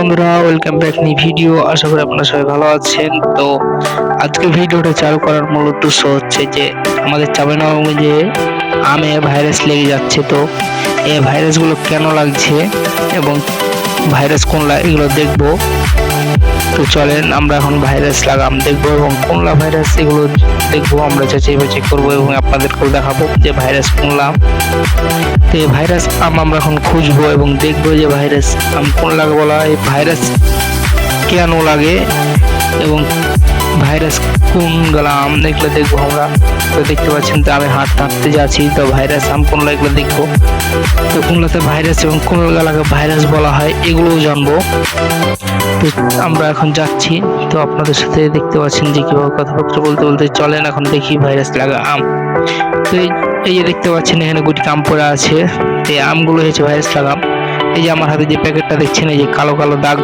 বন্ধুরা welcome back নি video আশা করি আপনারা সবাই ভালো আছেন। তো আজকে ভিডিওটা চালু করার মূল উদ্দেশ্য হচ্ছে যে, আমাদের চাঁপাইনবাবগঞ্জে আমে ভাইরাস লেগে যাচ্ছে। তো এই ভাইরাসগুলো কেন লাগছে এবং ভাইরাস কোন এগুলো দেখব। তো চলেন আমরা এখন ভাইরাস লাগাম দেখব এবং কোনলা ভাইরাস এগুলো দেখব, আমরা যাচাই বাছাই করব এবং আপনাদেরকেও দেখাবো যে ভাইরাস কোনলা। তো এই ভাইরাস আম আমরা এখন খুঁজবো এবং দেখব যে ভাইরাস আম কোন লাগে বলা এই ভাইরাস কেন লাগে এবং ভাইরাস কোন গলা আম এগুলো দেখব আমরা। তো দেখতে পাচ্ছেন তো আমি হাঁটতে হাঁটতে যাচ্ছি, তো ভাইরাস আম কোন এগুলো দেখব। তো কোনলাতে ভাইরাস এবং কোন গলাকে ভাইরাস বলা হয়, এগুলোও জানব। তো আমরা এখন যাচ্ছি, তো আপনাদের সাথে দেখতে পাচ্ছেন যে কীভাবে কথাবার্তা বলতে বলতে চলেন, এখন দেখি ভাইরাস লাগা আম। তো এই যে দেখতে পাচ্ছেন, এখানে গুটি আম পড়ে আছে। এই আমগুলো হয়েছে ভাইরাস লাগাম এই যে আমার হাতে যে প্যাকেটটা দেখছেন, এই যে কালো কালো দাগ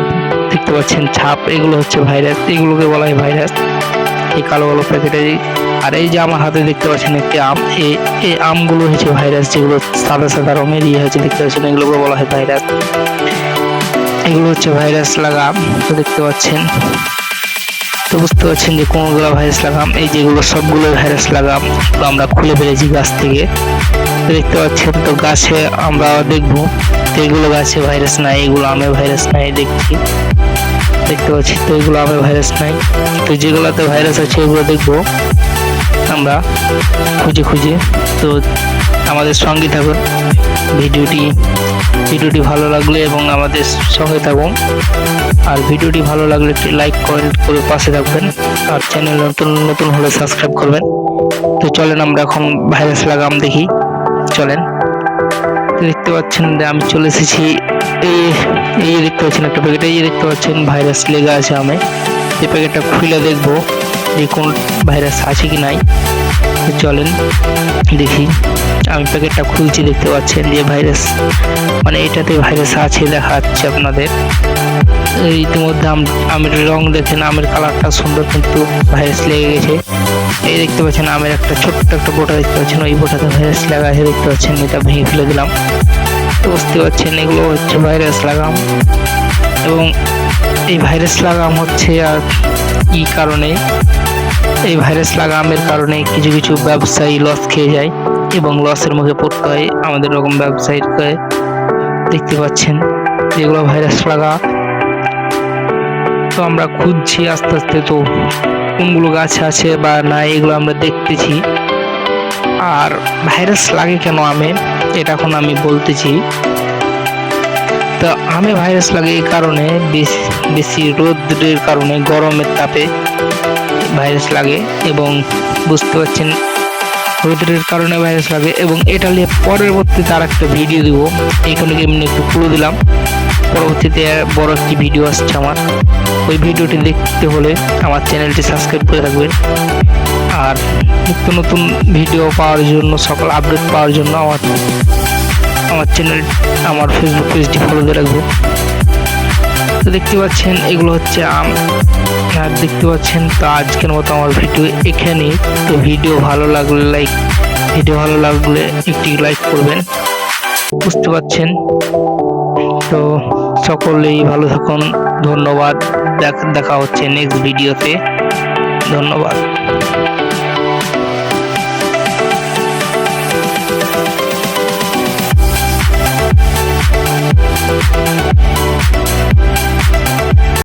দেখতে পাচ্ছেন ছাপ, এগুলো হচ্ছে ভাইরাস এগুলোকে বলা হয় ভাইরাস এই কালো কালো প্যাকেটে। আর এই যে আমার হাতে দেখতে পাচ্ছেন একটি আম, এই আমগুলো হচ্ছে ভাইরাস যেগুলো সাদা সাদা রঙের ইয়ে হচ্ছে, দেখতে পাচ্ছেন, এগুলোকে বলা হয় ভাইরাস এগুলো হচ্ছে ভাইরাস লাগা আম দেখতে পাচ্ছেন। তো বুঝতে পারছেন যে কোনগুলো ভাইরাস লাগাম, এই যেগুলো সবগুলো ভাইরাস লাগাম, তো আমরা খুলে ফেলেছি গাছ থেকে। দেখতে পাচ্ছেন, তো গাছে আমরা দেখব এগুলো গাছে ভাইরাস নাই, এগুলো আমে ভাইরাস নাই দেখছি। দেখতে পাচ্ছি, তো এগুলো আমে ভাইরাস নাই। তো যেগুলোতে ভাইরাস আছে, এগুলো দেখব। আমরা খুঁজে খুঁজে তো আমাদের সঙ্গে থাকুন। ভিডিওটি ভিডিওটি ভালো লাগলে এবং আমাদের সঙ্গে থাকুন। আর ভিডিওটি ভালো লাগলে একটি লাইক কমেন্ট করে পাশে থাকবেন। আর চ্যানেল নতুন নতুন হলে সাবস্ক্রাইব করবেন। তো চলেন আমরা এখন ভাইরাস লাগাম দেখি। চলেন। দেখতে পাচ্ছেন আমি চলে এসেছি। এই এই দেখতে পাচ্ছেন একটা প্যাকেট এই দেখতে পাচ্ছেন ভাইরাস লেগে আছে আমি। এই প্যাকেটটা খুলে দেখব। যে কোন ভাইরাস আছে কি নাই, চলেন দেখি। আমি প্যাকেটটা খুলছি, দেখতে পাচ্ছেন যে ভাইরাস মানে এটাতে ভাইরাস আছে দেখা যাচ্ছে আপনাদের। ইতিমধ্যে আম আমের রং দেখেন, আমের কালারটা সুন্দর কিন্তু ভাইরাস লেগে গেছে। এই দেখতে পাচ্ছেন, আমের একটা ছোট্ট একটা বোটা দেখতে পাচ্ছেন, ওই বোটাতে ভাইরাস লাগা আছে, দেখতে পাচ্ছেন, এটা ভেঙে ফেলে দিলাম। তো বুঝতে পারছেন, এগুলো হচ্ছে ভাইরাস লাগাম। এবং এই ভাইরাস লাগাম হচ্ছে আর কি কারণে? এই ভাইরাস লাগামের কারণে কিছু কিছু ব্যবসায়ী লস খেয়ে যায় এবং লসের মুখে পড়তে হয়। আমাদের এরকম ব্যবসায়ীকে দেখতে পাচ্ছেন যেগুলো ভাইরাস লাগা তো আমরা খুঁজছি আস্তে আস্তে তো কোনগুলো গাছ আছে বা না এগুলো আমরা দেখতেছি। আর ভাইরাস লাগে কেন আমি এটা এখন আমি বলতেছি। তো আমে ভাইরাস লাগে এই কারণে, বেশি রোদ্রের কারণে, গরমের তাপে ভাইরাস লাগে এবং বুঝতে পারছেন, রোদ্রের কারণে ভাইরাস লাগে এবং এটা নিয়ে পরবর্তীতে আর একটা ভিডিও দিব এখানে এমনি একটু খুলে দিলাম। পরবর্তীতে বড় একটি ভিডিও আসছে আমার। ওই ভিডিওটি দেখতে হলে আমার চ্যানেলটি সাবস্ক্রাইব করে রাখবেন। আর নিত্য নতুন ভিডিও পাওয়ার জন্য, সকল আপডেট পাওয়ার জন্য আমার আমার চ্যানেল আমার ফেসবুক পেজটি ফলো দিয়ে রাখবেন তো দেখতে পাচ্ছেন, এগুলো হচ্ছে আম। আর দেখতে পাচ্ছেন, তো আজকের মতো আমার ভিডিও এখানেই। তো ভিডিও ভালো লাগলে লাইক ভিডিও ভালো লাগলে একটি লাইক করবেন। বুঝতে পাচ্ছেন তো সকলেই ভালো থাকুন। ধন্যবাদ। দেখা হচ্ছে নেক্সট ভিডিওতে ধন্যবাদ।